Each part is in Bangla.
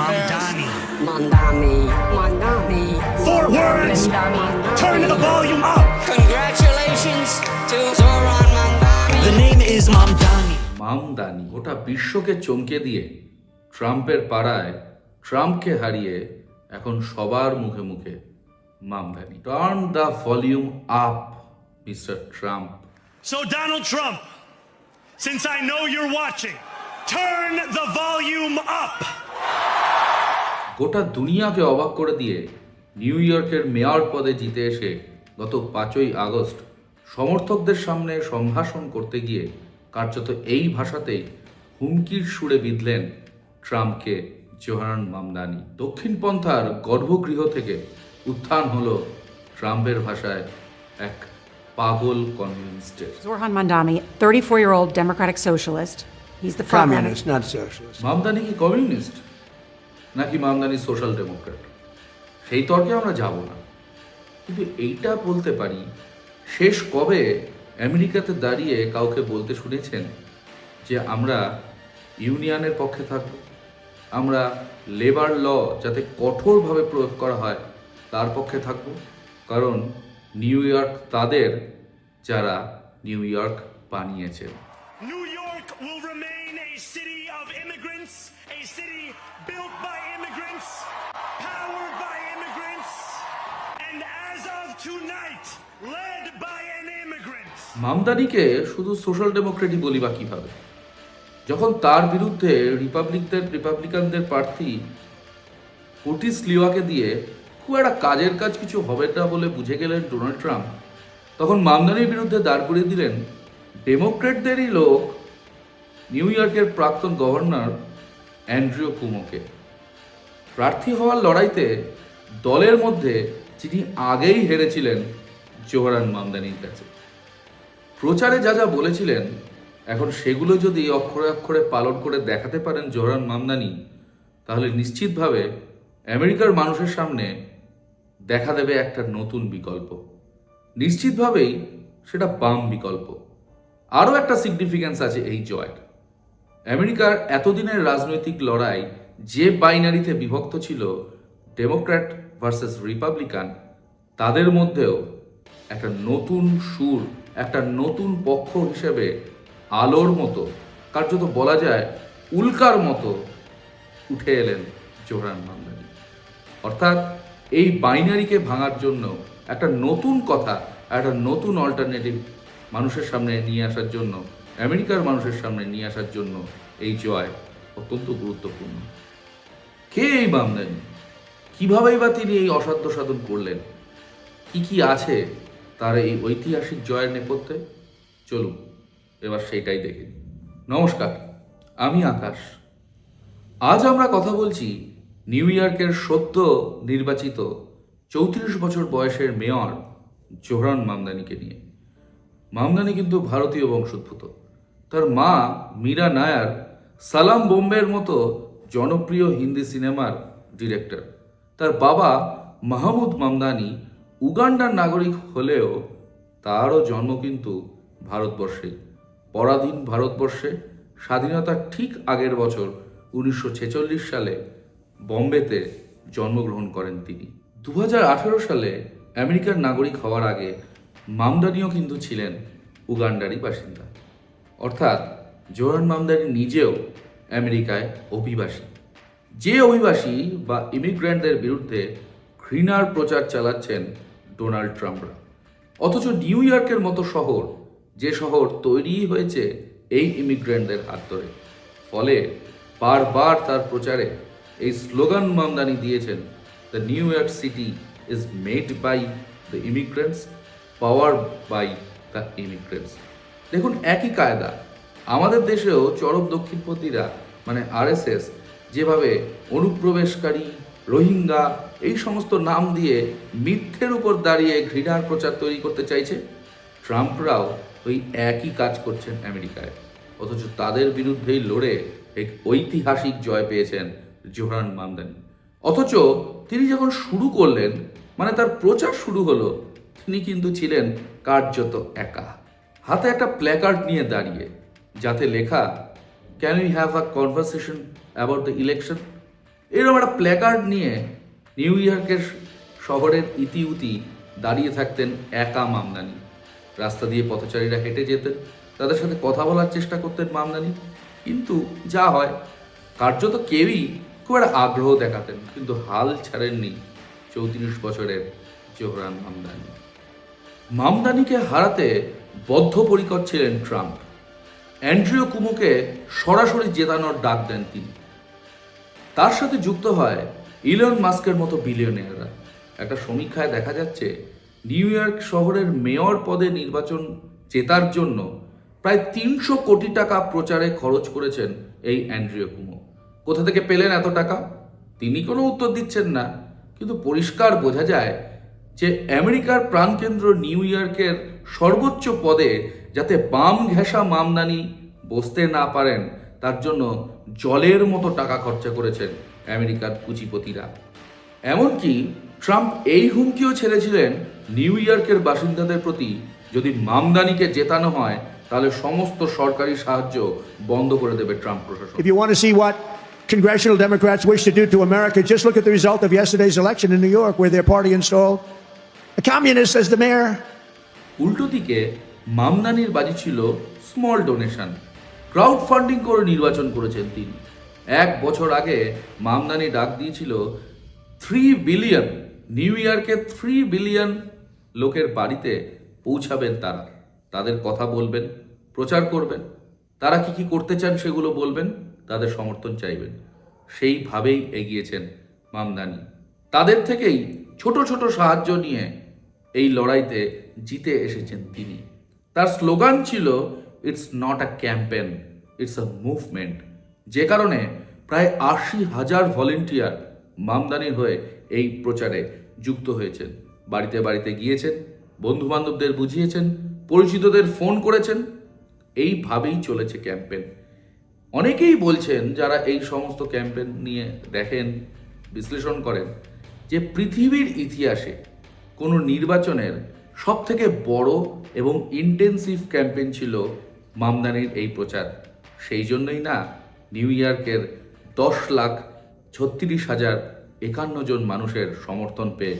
Mamdani. Mandami, Mandami. Four words. Turn the volume up. Congratulations to Zoran Mandami. The name is Mamdani. Mamdani গোটা বিশ্বকে চমকে দিয়ে ট্রাম্পের পাড়ায় ট্রাম্পকে হারিয়ে এখন সবার মুখে মুখে Mamdani turn the volume up mister Trump So, Donald Trump, since I know you're watching, turn the volume up. গোটা দুনিয়াকে অবাক করে দিয়ে নিউ ইয়র্কের মেয়র পদে জিতে এসে গত পাঁচই আগস্ট সমর্থকদের সামনে সম্ভাষণ করতে গিয়ে কার্যত এই ভাষাতেই হুমকির সুরে বিঁধলেন ট্রাম্পকে জোহান মামদানি দক্ষিণ পন্থার গর্ভগৃহ থেকে উত্থান হলো ট্রাম্পের ভাষায় এক পাগল কনভিনস্টের Zorhan Mandami, 34 year old Democratic socialist. He's the front. Communist, not socialist. Mamdani কি কমিউনিস্ট নাকি মামদানি সোশ্যাল ডেমোক্র্যাট? সেই তর্কে আমরা যাব না। কিন্তু এইটা বলতে পারি, শেষ কবে আমেরিকাতে দাঁড়িয়ে কাউকে বলতে শুনেছেন যে আমরা ইউনিয়নের পক্ষে থাকব, আমরা লেবার ল যাতে কঠোরভাবে প্রয়োগ করা হয় তার পক্ষে থাকব? কারণ নিউ ইয়র্ক তাদের যারা নিউ ইয়র্ক বানিয়েছেন। মামদানিকে শুধু সোশ্যাল ডেমোক্রেটই বলি বা কীভাবে যখন তার বিরুদ্ধে রিপাবলিকদের, রিপাবলিকানদের প্রার্থী ওটিস লিওয়াকে দিয়ে খুব একটা কাজের কাজ কিছু হবে না বলে বুঝে গেলেন ডোনাল্ড ট্রাম্প, তখন মামদানির বিরুদ্ধে দাঁড় করিয়ে দিলেন ডেমোক্রেটদেরই লোক নিউ ইয়র্কের প্রাক্তন গভর্নর অ্যান্ড্রিও কুমোকে প্রার্থী হওয়ার লড়াইতে দলের মধ্যে যিনি আগেই হেরেছিলেন জোহরান মামদানির কাছে। প্রচারে যা যা বলেছিলেন, এখন সেগুলো যদি অক্ষরে অক্ষরে পালন করে দেখাতে পারেন জোহরান মামদানি, তাহলে নিশ্চিতভাবে আমেরিকার মানুষের সামনে দেখা দেবে একটা নতুন বিকল্প। নিশ্চিতভাবেই সেটা বাম বিকল্প। আরও একটা সিগনিফিক্যান্স আছে এই জয়ের। আমেরিকার এতদিনের রাজনৈতিক লড়াই যে বাইনারিতে বিভক্ত ছিল ডেমোক্র্যাট ভার্সেস রিপাবলিকান তাদের মধ্যেও একটা নতুন সুর, একটা নতুন পক্ষ হিসেবে আলোর মতো, কার্যত বলা যায় উল্কার মতো উঠে এলেন জোহরান মামদানি অর্থাৎ এই বাইনারিকে ভাঙার জন্য একটা নতুন কথা, একটা নতুন অল্টারনেটিভ মানুষের সামনে নিয়ে আসার জন্য, আমেরিকার মানুষের সামনে নিয়ে আসার জন্য এই জয় অত্যন্ত গুরুত্বপূর্ণ। কে এই মামদানি কিভাবেই বা তিনি এই অসাধ্য সাধন করলেন? কি কি আছে তার এই ঐতিহাসিক জয়ের নেপথ্যে? চলুন, এবার সেইটাই দেখে নমস্কার, আমি আকাশ। আজ আমরা কথা বলছি নিউ ইয়র্কের সদ্য নির্বাচিত চৌত্রিশ বছর বয়সের মেয়র জোহরান মামদানিকে নিয়ে। মামদানি কিন্তু ভারতীয় বংশোদ্ভূত। তার মা মীরা নায়ার সালাম বোম্বের মতো জনপ্রিয় হিন্দি সিনেমার ডিরেক্টর। তার বাবা মাহমুদ মামদানি উগান্ডার নাগরিক হলেও তারও জন্ম কিন্তু ভারতবর্ষে, পরাধীন ভারতবর্ষে। স্বাধীনতার ঠিক আগের বছর উনিশশো ছেচল্লিশ সালে বম্বেতে জন্মগ্রহণ করেন তিনি। দু হাজার আঠেরো সালে আমেরিকার নাগরিক হওয়ার আগে মামদানিও কিন্তু ছিলেন উগান্ডারই বাসিন্দা। অর্থাৎ জোহরান মামদানি নিজেও আমেরিকায় অভিবাসী। যে অভিবাসী বা ইমিগ্র্যান্টদের বিরুদ্ধে ঘৃণার প্রচার চালাচ্ছেন ডোনাল্ড ট্রাম্পরা। অথচ নিউ ইয়র্কের মতো শহর, যে শহর তৈরি হয়েছে এই ইমিগ্র্যান্টদের হাত ধরে। ফলে বারবার তার প্রচারে এই স্লোগান মামদানি দিয়েছেন the New York City is made by the immigrants power by the immigrants দেখুন, একই কায়দা। আমাদের দেশেও চরম দক্ষিণপন্থীরা মানে আরএসএস যেভাবে অনুপ্রবেশকারী, রোহিঙ্গা এই সমস্ত নাম দিয়ে মিথ্যের উপর দাঁড়িয়ে ঘৃণার প্রচার তৈরি করতে চাইছে, ট্রাম্পরাও ওই একই কাজ করছেন আমেরিকায়। অথচ তাদের বিরুদ্ধেই লড়ে এক ঐতিহাসিক জয় পেয়েছেন জোহরান মামদানি অথচ তিনি যখন শুরু করলেন মানে তার প্রচার শুরু হলো, তিনি কিন্তু ছিলেন কার্যত একা। হাতে একটা প্ল্যাকার্ড নিয়ে দাঁড়িয়ে, যাতে লেখা can you have a conversation about the election এরকম একটা প্ল্যাকার্ড নিয়ে নিউ ইয়র্কের শহরের ইতিউতি দাঁড়িয়ে থাকতেন একা মামদানি। রাস্তা দিয়ে পথচারীরা হেঁটে যেতেন, তাদের সাথে কথা বলার চেষ্টা করতেন মামদানি। কিন্তু যা হয়, কার্যত কেউই খুব একটা আগ্রহ দেখাতেন, কিন্তু হাল ছাড়েননি চৌত্রিশ বছরের জোহরান মামদানি। মামদানিকে হারাতে বদ্ধপরিকর ছিলেন ট্রাম্প। অ্যান্ড্রিও কুমোকে সরাসরি জেতানোর ডাক দেন তিনি। তার সাথে যুক্ত হয় ইলন মাস্কের মতো বিলিয়নিয়াররা। একটা সমীক্ষায় দেখা যাচ্ছে, নিউ ইয়র্ক শহরের মেয়র পদে নির্বাচন জেতার জন্য প্রায় তিনশো কোটি টাকা প্রচারে খরচ করেছেন এই অ্যান্ড্রিও কুমো। কোথা থেকে পেলেন এত টাকা? তিনি কোনো উত্তর দিচ্ছেন না, কিন্তু পরিষ্কার বোঝা যায় যে আমেরিকার প্রাণকেন্দ্র নিউ ইয়র্কের সর্বোচ্চ পদে যাতে বাম ঘেঁষা মামদানি বসতে না পারেন, তার জন্য জলের মতো টাকা খরচা করেছেন আমেরিকার পুঁজিপতিরা এমনকি ট্রাম্প এই হুমকিও ছেড়েছিলেন নিউ ইয়র্কের বাসিন্দাদের প্রতি যদি মামদানিকে জেতানো হয় তাহলে সমস্ত সরকারি সাহায্য বন্ধ করে দেবে ট্রাম্প প্রশাসন If you want to see what congressional Democrats wish to do to America, just look at the result of yesterday's election in New York, where their party installed a communist as the mayor. উল্টো দিকে মামদানির বাজি ছিল স্মল ডোনেশন ক্রাউড ফান্ডিং করে নির্বাচন করেছেন তিনি। এক বছর আগে মামদানি ডাক দিয়েছিল থ্রি বিলিয়ন নিউ ইয়র্কে থ্রি বিলিয়ন লোকের বাড়িতে পৌঁছাবেন তারা। তাদের কথা বলবেন, প্রচার করবেন। তারা কি কি করতে চান সেগুলো বলবেন, তাদের সমর্থন চাইবেন। সেইভাবেই এগিয়েছেন মামদানি। তাদের থেকেই ছোট ছোট সাহায্য নিয়ে এই লড়াইতে জিতে এসেছেন তিনি। তার স্লোগান ছিল it's not a campaign it's a movement যে কারণে প্রায় আশি হাজার ভলেন্টিয়ার মামদানির হয়ে এই প্রচারে যুক্ত হয়েছেন। বাড়িতে বাড়িতে গিয়েছেন বন্ধু বান্ধবদের বুঝিয়েছেন, পরিচিতদের ফোন করেছেন। এইভাবেই চলেছে ক্যাম্পেন অনেকেই বলছেন, যারা এই সমস্ত ক্যাম্পেন নিয়ে দেখেন, বিশ্লেষণ করেন, যে পৃথিবীর ইতিহাসে কোনো নির্বাচনের সব থেকে বড় এবং ইন্টেন্সিভ ক্যাম্পেন ছিল মামদানির এই প্রচার। সেই জন্যই না নিউ ইয়র্কের দশ লাখ ছত্রিশ হাজার একান্ন জন মানুষের সমর্থন পেয়ে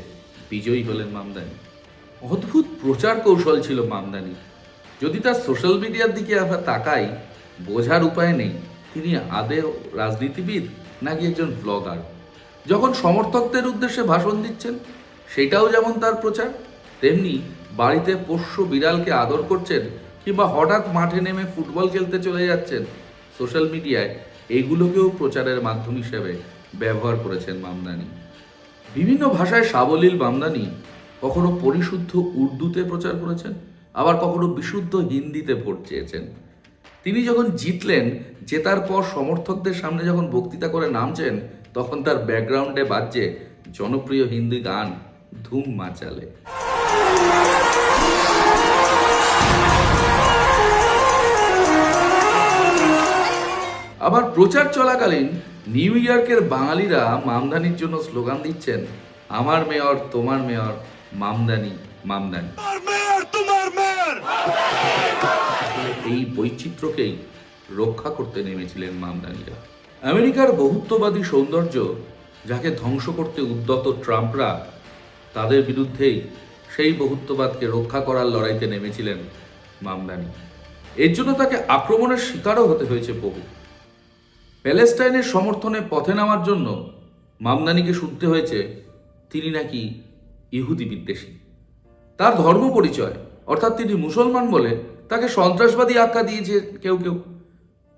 বিজয়ী হলেন মামদানি। অদ্ভুত প্রচার কৌশল ছিল মামদানি। যদি তার সোশ্যাল মিডিয়ার দিকে আমরা তাকাই, বোঝার উপায় নেই, তিনি আদেও রাজনীতিবিদ নাকি একজন ব্লগার যখন সমর্থকদের উদ্দেশ্যে ভাষণ দিচ্ছেন, সেটাও যেমন তার প্রচার, তেমনি বাড়িতে পোষ্য বিড়ালকে আদর করছেন কিংবা হঠাৎ মাঠে নেমে ফুটবল খেলতে চলে যাচ্ছেন? সোশ্যাল মিডিয়ায় এগুলোকেও প্রচারের মাধ্যম হিসেবে ব্যবহার করেছেন মামদানি বিভিন্ন ভাষায় সাবলীল মামদানি কখনো পরিশুদ্ধ উর্দুতে প্রচার করেছেন? আবার কখনো বিশুদ্ধ হিন্দিতে ভোট চেয়েছেন? তিনি যখন জিতলেন, জেতার পর সমর্থকদের সামনে যখন বক্তৃতা করে নামছেন, তখন তার ব্যাকগ্রাউন্ডে বাজছে জনপ্রিয় হিন্দি গান ধুম মাচালে। আবার প্রচার চলাকালীন নিউ ইয়র্কের বাঙালিরা মামদানির জন্য স্লোগান দিচ্ছেন আমার মেয়র তোমার মেয়র মামদানি মামদানি। এই বৈচিত্র্যকেই রক্ষা করতে নেমেছিলেন মামদানিরা। আমেরিকার বহুত্ববাদী সৌন্দর্য যাকে ধ্বংস করতে উদ্যত ট্রাম্পরা তাদের বিরুদ্ধেই সেই বহুত্ববাদকে রক্ষা করার লড়াইতে নেমেছিলেন মামদানি। এর জন্য তাকে আক্রমণের শিকারও হতে হয়েছে বহু। প্যালেস্টাইনের সমর্থনে পথে নামার জন্য মামদানিকে শুনতে হয়েছে তিনি নাকি ইহুদি বিদ্বেষী। তার ধর্ম পরিচয়, অর্থাৎ তিনি মুসলমান বলে তাকে সন্ত্রাসবাদী আখ্যা দিয়েছে কেউ কেউ।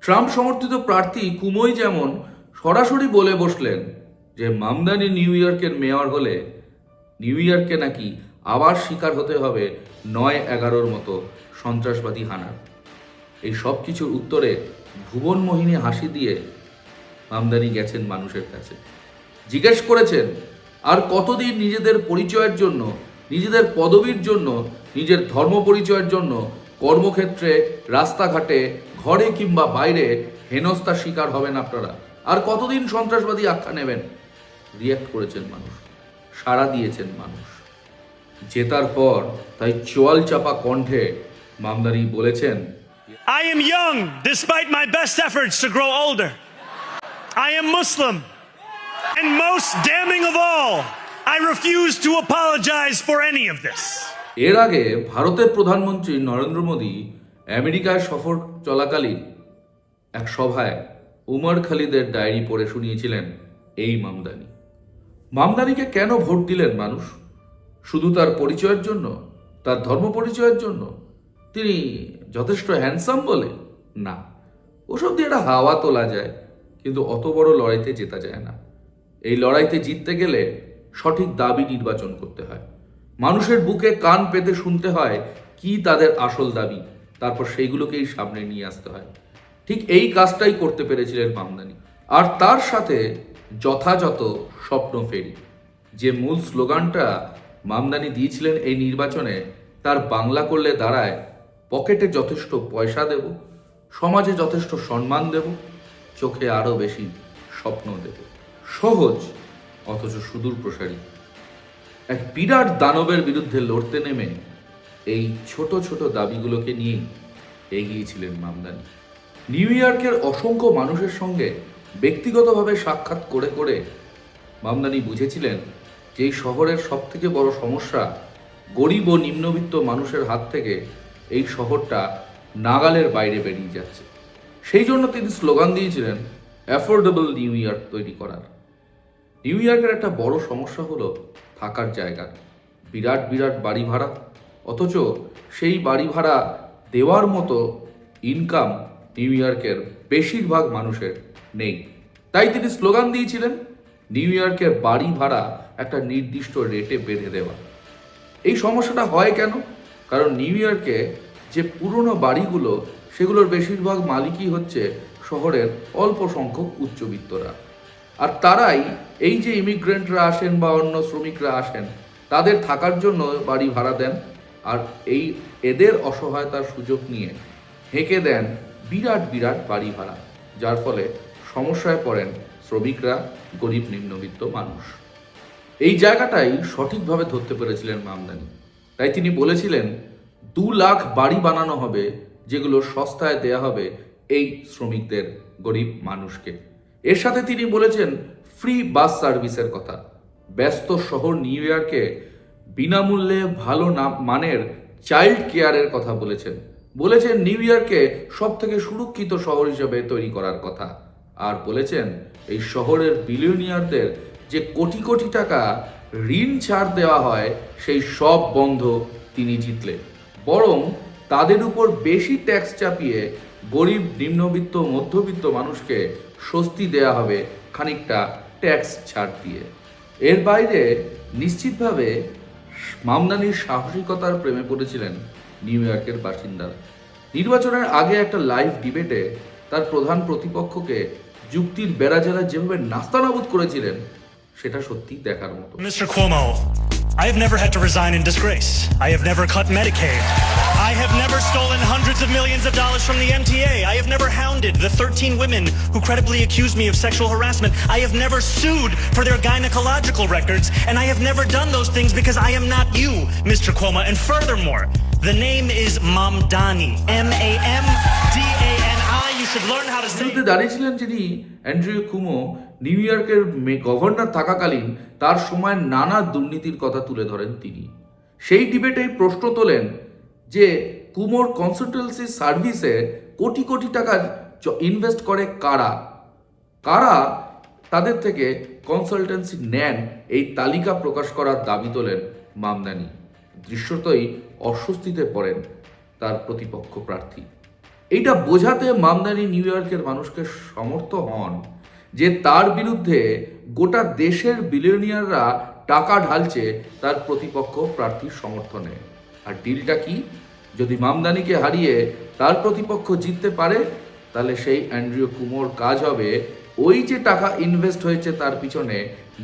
ট্রাম্প সমর্থিত প্রার্থী কুমোই যেমন সরাসরি বলে বসলেন যে মামদানি নিউ ইয়র্কের মেয়র হলে নিউ ইয়র্কে নাকি আবার শিকার হতে হবে নয় এগারোর মতো সন্ত্রাসবাদী হানার। এই সব কিছুর উত্তরে ভুবন মোহিনী হাসি দিয়ে আমদানি গেছেন মানুষের কাছে। জিজ্ঞেস করেছেন, আর কতদিন নিজেদের পরিচয়ের জন্য, নিজেদের পদবীর জন্য, নিজের ধর্ম পরিচয়ের জন্য কর্মক্ষেত্রে, রাস্তাঘাটে, ঘরে কিংবা বাইরে হেনস্থার শিকার হবেন আপনারা? আর কতদিন সন্ত্রাসবাদী আখ্যা নেবেন? রিয়াক্ট করেছেন মানুষ, সাড়া দিয়েছেন মানুষ। জেতার পর তাই চোয়াল চাপা কণ্ঠে মামদানি বলেছেন, I am young, despite my best efforts to grow older. I am Muslim. And most damning of all, I refuse to apologize for any of this. এর আগে ভারতের প্রধানমন্ত্রী নরেন্দ্র মোদী আমেরিকায় সফর চলাকালীন এক সভায় উমর খালিদের ডায়েরি পড়ে শুনিয়েছিলেন এই মামদানি। মামদানিকে কেন ভোট দিলেন মানুষ? শুধু তার পরিচয়ের জন্য? তার ধর্ম পরিচয়ের জন্য? তিনি যথেষ্ট হ্যান্ডসাম বলে? না। ওসব দিয়ে একটা হাওয়া তোলা যায়। কিন্তু অত বড় লড়াইতে জেতা যায় না। এই লড়াইতে জিততে গেলে সঠিক দাবি নির্বাচন করতে হয়। মানুষের বুকে কান পেতে শুনতে হয় কি তাদের আসল দাবি, তারপর সেইগুলোকেই সামনে নিয়ে আসতে হয়। ঠিক এই কাজটাই করতে পেরেছিলেন মামদানি। আর তার সাথে যথাযথ স্বপ্ন ফেরি। যে মূল স্লোগানটা মামদানি দিয়েছিলেন এই নির্বাচনে, তার বাংলা করলে দাঁড়ায়, পকেটে যথেষ্ট পয়সা দেব, সমাজে যথেষ্ট সম্মান দেব চোখে আরও বেশি স্বপ্ন দেবে। সহজ, অথচ সুদূর প্রসারী। এক বিরাট দানবের বিরুদ্ধে লড়তে নেমে এই ছোট ছোট দাবিগুলোকে নিয়ে এগিয়েছিলেন মামদানি। নিউ ইয়র্কের অসংখ্য মানুষের সঙ্গে ব্যক্তিগতভাবে সাক্ষাৎ করে করে মামদানি বুঝেছিলেন যে এই শহরের সবথেকে বড় সমস্যা গরিব ও নিম্নবিত্ত মানুষের হাত থেকে এই শহরটা নাগালের বাইরে বেরিয়ে যাচ্ছে। সেই জন্য তিনি স্লোগান দিয়েছিলেন অ্যাফোর্ডেবল নিউ ইয়র্ক তৈরি করার। নিউ ইয়র্কের একটা বড় সমস্যা হলো থাকার জায়গা। বিরাট বিরাট বাড়ি ভাড়া। অথচ সেই বাড়ি ভাড়া দেওয়ার মতো ইনকাম নিউ ইয়র্কের বেশিরভাগ মানুষের নেই। তাই তিনি স্লোগান দিয়েছিলেন নিউ ইয়র্কের বাড়ি ভাড়া একটা নির্দিষ্ট রেটে বেঁধে দেওয়া। এই সমস্যাটা হয় কেন? কারণ নিউ ইয়র্কে যে পুরনো বাড়িগুলো সেগুলোর বেশিরভাগ মালিকই হচ্ছে শহরের অল্প সংখ্যক উচ্চবিত্তরা। আর তারাই এই যে ইমিগ্রেন্টরা আসেন বা অন্য শ্রমিকরা আসেন, তাদের থাকার জন্য বাড়ি ভাড়া দেন আর এই এদের অসহায়তার সুযোগ নিয়ে হেঁকে দেন বিরাট বিরাট বাড়ি ভাড়া, যার ফলে সমস্যায় পড়েন শ্রমিকরা, গরিব নিম্নবিত্ত মানুষ। এই জায়গাটাই সঠিকভাবে ধরতে পেরেছিলেন মামদানি। তাই তিনি বলেছিলেন, দু লাখ বাড়ি বানানো হবে যেগুলো সস্তায় দেয়া হবে এই শ্রমিকদের, গরিব মানুষকে। এর সাথে তিনি বলেছেন, ফ্রি বাস সার্ভিসের কথা। ব্যস্ত শহর নিউ ইয়র্কে বিনামূল্যে ভালো না, মানের চাইল্ড কেয়ারের কথা বলেছেন। বলেছেন নিউ ইয়র্কে সব থেকে সুরক্ষিত শহর হিসেবে তৈরি করার কথা। আর বলেছেন, এই শহরের বিলিয়নিয়ারদের যে কোটি কোটি টাকা ঋণ ছাড় দেওয়া হয়, সেই সব বন্ধ তিনি জিতলেন। বরং তাদের উপর বেশি ট্যাক্স চাপিয়ে গরিব, নিম্নবিত্ত, মধ্যবিত্ত মানুষকে স্বস্তি দেয়া হবে খানিকটা ট্যাক্স ছাড় দিয়ে। এর বাইরে নিশ্চিতভাবে মামদানির সাহসিকতার প্রেমে পড়েছিলেন নিউ ইয়র্কের বাসিন্দারা নির্বাচনের আগে একটা লাইভ ডিবেটে তার প্রধান প্রতিপক্ষকে যুক্তির বেড়াজারা যেভাবে নাস্তানাবুদ করেছিলেন, সেটা সত্যিই দেখার মতো। Mr. I have never stolen hundreds of millions of dollars from the MTA. I have never hounded the 13 women who credibly accused me of sexual harassment. I have never sued for their gynecological records. And I have never done those things because I am not you, Mr. Cuomo. And furthermore, the name is Mamdani. M A M D A N I. You should learn how to say বিরুদ্ধে দাঁড়িয়েছিলেন যিনি অ্যান্ড্রিউ কুমো নিউ ইয়র্কের মে- গভর্নর থাকাকালীন তার সময় নানা দুর্নীতির কথা তুলে ধরেন তিনি সেই ডিবেটেই প্রশ্ন তোলেন যে কুমোর কনসালটেন্সি সার্ভিসে কোটি কোটি টাকা ইনভেস্ট করে কারা? কারা তাদের থেকে কনসালটেন্সি নেন এই তালিকা প্রকাশ করার দাবি তোলেন মামদানি। দৃশ্যতই অস্বস্তিতে পড়েন তার প্রতিপক্ষ প্রার্থী। এইটা বোঝাতে মামদানি নিউ ইয়র্কের মানুষকে সমর্থ হন যে তার বিরুদ্ধে গোটা দেশের বিলিয়নিয়াররা টাকা ঢালছে তার প্রতিপক্ষ প্রার্থীর সমর্থনে। আর ডিলটা কি? যদি মামদানিকে হারিয়ে তার প্রতিপক্ষ জিততে পারে, তাহলে সেই অ্যান্ড্রিও কুমোর কাজ হবে ওই যে টাকা ইনভেস্ট হয়েছে তার পিছনে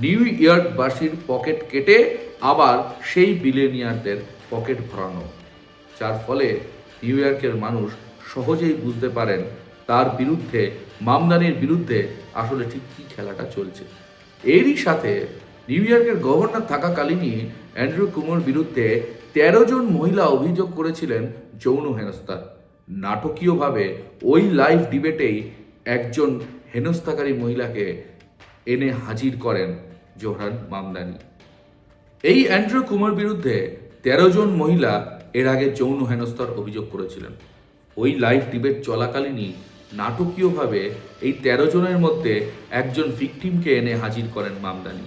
নিউ ইয়র্কবাসীর পকেট কেটে আবার সেই বিলিয়নিয়ারদের পকেট ভরানো। যার ফলে নিউ ইয়র্কের মানুষ সহজেই বুঝতে পারেন তার বিরুদ্ধে, মামদানির বিরুদ্ধে আসলে ঠিক কী খেলাটা চলছে। এরই সাথে নিউ ইয়র্কের গভর্নর থাকাকালীনই অ্যান্ড্রু কুমোর বিরুদ্ধে তেরো জন মহিলা অভিযোগ করেছিলেন যৌন হেনস্থার। নাটকীয়ভাবে ওই লাইভ ডিবেটেই একজন হেনস্থাকারী মহিলাকে এনে হাজির করেন জোহরান মামদানি। এই অ্যান্ড্রু কুমার বিরুদ্ধে তেরো জন মহিলা এর আগে যৌন হেনস্থার অভিযোগ করেছিলেন। ওই লাইভ ডিবেট চলাকালীনই নাটকীয়ভাবে এই তেরো জনের মধ্যে একজন ভিকটিমকে এনে হাজির করেন মামদানি।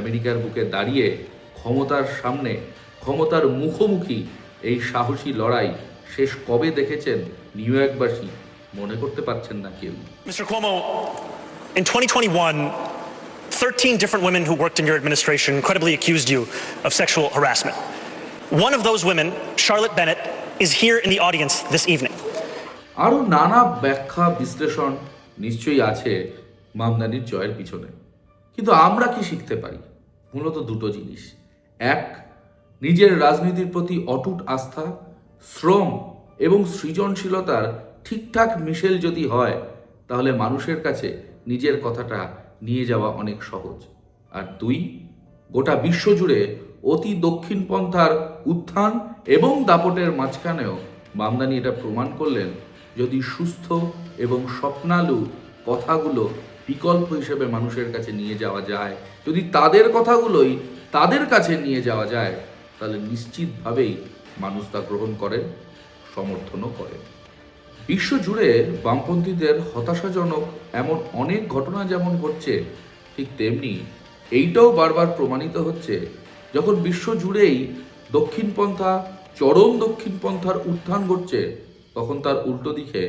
আমেরিকার বুকে দাঁড়িয়ে ক্ষমতার সামনে ক্ষমতার মুখোমুখি এই সাহসী লড়াই শেষ কবে দেখেছেন নিউ ইয়র্কবাসী মনে করতে পারছেন না কেউ Mr. Cuomo, in 2021, 13 different women who worked in your administration credibly accused you of sexual harassment. One of those women, Charlotte Bennett, is here in the audience this evening. আরও নানা ব্যাখ্যা বিশ্লেষণ নিশ্চয়ই আছে মামদানির জয়ের পিছনে কিন্তু আমরা কি শিখতে পারি মূলত দুটো জিনিস এক নিজের রাজনীতির প্রতি অটুট আস্থা, শ্রম এবং সৃজনশীলতার ঠিকঠাক মিশেল যদি হয়, তাহলে মানুষের কাছে নিজের কথাটা নিয়ে যাওয়া অনেক সহজ। আর দুই, গোটা বিশ্বজুড়ে অতি দক্ষিণপন্থার উত্থান এবং দাপটের মাঝখানেও মামদানি এটা প্রমাণ করলেন যদি সুস্থ এবং স্বপ্নালু কথাগুলো বিকল্প হিসেবে মানুষের কাছে নিয়ে যাওয়া যায়, যদি তাদের কথাগুলোই তাদের কাছে নিয়ে যাওয়া যায় তাহলে নিশ্চিতভাবেই মানুষ তা গ্রহণ করেন, সমর্থনও করেন। বিশ্বজুড়ে বামপন্থীদের হতাশাজনক এমন অনেক ঘটনা যেমন ঘটছে, ঠিক তেমনি এইটাও বারবার প্রমাণিত হচ্ছে যখন বিশ্বজুড়েই দক্ষিণপন্থা চরম দক্ষিণপন্থার উত্থান ঘটছে, তখন তার উল্টো দিকে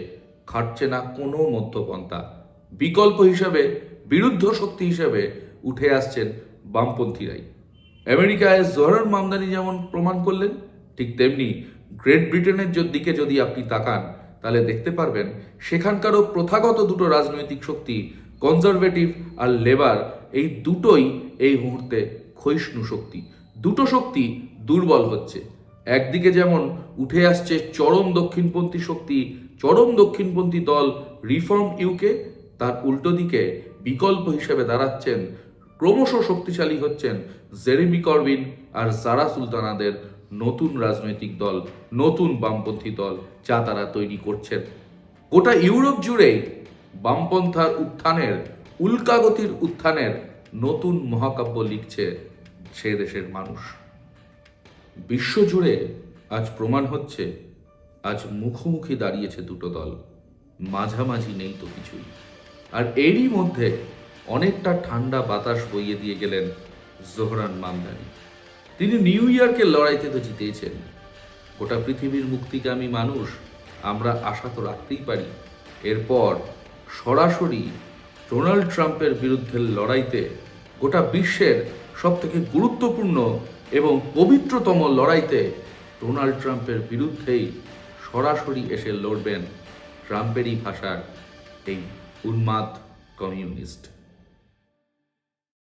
খাটছে না কোনো মধ্যপন্থা। বিকল্প হিসাবে, বিরুদ্ধ শক্তি হিসাবে উঠে আসছেন বামপন্থীরাই। আমেরিকায় জহরান মামদানি যেমন প্রমাণ করলেন, ঠিক তেমনি গ্রেট ব্রিটেনের দিকে যদি আপনি তাকান, তাহলে দেখতে পারবেন সেখানকারও প্রথাগত দুটো রাজনৈতিক শক্তি, কনজারভেটিভ আর লেবার, এই দুটোই এই মুহূর্তে ক্ষয়িষ্ণু শক্তি। দুটো শক্তি দুর্বল হচ্ছে। একদিকে যেমন উঠে আসছে চরম দক্ষিণপন্থী শক্তি, চরম দক্ষিণপন্থী দল রিফর্ম ইউকে, তার উল্টো দিকে বিকল্প হিসেবে দাঁড়াচ্ছেন ক্রমশ শক্তিশালী হচ্ছেন জেরেমি করবিন আর সারা সুলতানাদের নতুন রাজনৈতিক দল, নতুন বামপন্থী দল যা তারা তৈরি করছেন। গোটা ইউরোপ জুড়েই বামপন্থার উত্থানের, উল্কাগতির উত্থানের নতুন মহাকাব্য লিখছে সে দেশের মানুষ। বিশ্বজুড়ে আজ প্রমাণ হচ্ছে, আজ মুখোমুখি দাঁড়িয়েছে দুটো দল, মাঝামাঝি নেই তো কিছুই। আর এরই মধ্যে অনেকটা ঠান্ডা বাতাস বইয়ে দিয়ে গেলেন জোহরান মামদানি। তিনি নিউ ইয়র্কের লড়াইতে তো জিতেছেন গোটা পৃথিবীর মুক্তিকামী মানুষ আমরা আশা তো রাখতেই পারি। এরপর সরাসরি ডোনাল্ড ট্রাম্পের বিরুদ্ধে লড়াইতে গোটা বিশ্বের সব থেকে গুরুত্বপূর্ণ এবং পবিত্রতম লড়াইতে ডোনাল্ড ট্রাম্পের বিরুদ্ধেই সরাসরি এসে লড়বেন ট্রাম্পেরই ভাষার এই উন্মাদ কমিউনিস্ট।